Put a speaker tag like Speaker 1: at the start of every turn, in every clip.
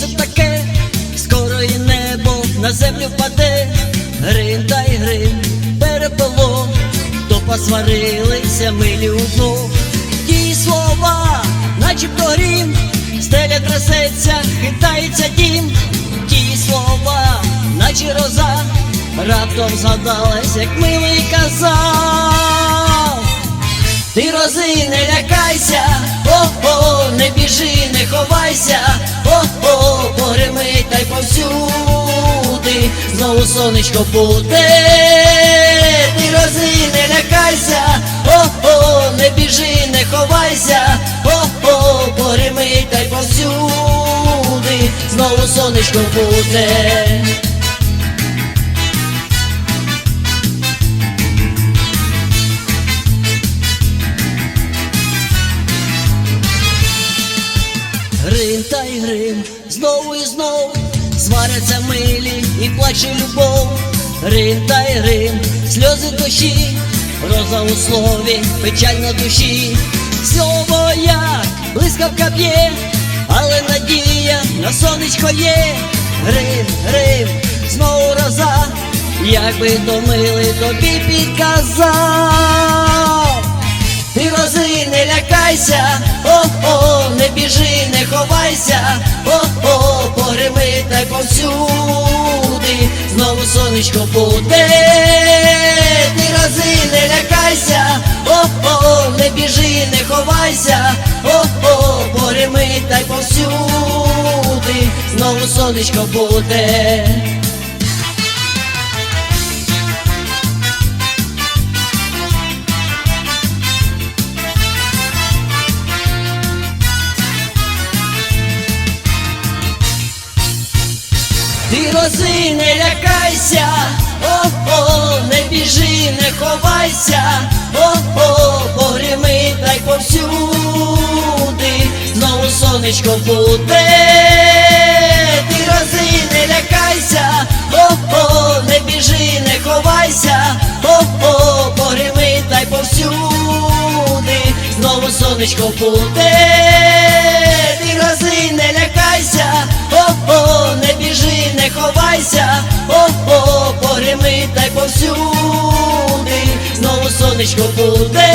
Speaker 1: це таке? Скоро і небо на землю впаде, грим та й грим, перепело, то посварилися милі удвох. Ті слова, начебто грім, стеля трясеться, хитається дім, ті слова, наче роза, раптом згадалась, як милий казав. Ти рози не лякайся, о-о, не біжи, не ховайся, сонечко буде, ти рози не лякайся, о-о, не біжи, не ховайся, о-о, погримить та й повсюди, знову сонечко буде. Грим та й грим, знову і знову сваряться милі і плаче любов. Грим та й грим, сльози душі, роза у слові, печаль на душі. Слово як блискавка б'є, але надія на сонечко є. Грим, грим, знову роза, якби то милий тобі підказав. Ти рози не лякайся, о-о, не біжи, сонечко буде, ти рази не лякайся, о-о, не біжи, не ховайся, о-о, погрими та й повсюди, знову сонечко буде. Ти рози не лякайся, о-о, не біжи, не ховайся, о-о, погрими та й повсюди, знову сонечко буде, ти рози не лякайся, о-о, не біжи, не ховайся, о-о, погрими та й повсюди, знову сонечко буде, ти рози не лякайся, о-о, не біжи, не ховайся, о-о, погрими та й повсюди, знову сонечко буде,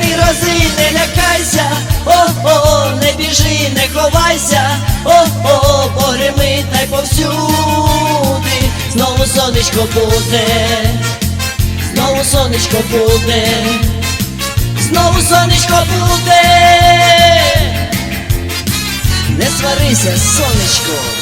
Speaker 1: ти рози не лякайся, о-о, не біжи, не ховайся, о-о, погрими та й повсюди, знову сонечко буде, знову сонечко буде, знову сонечко буде. Сварися, сонечко.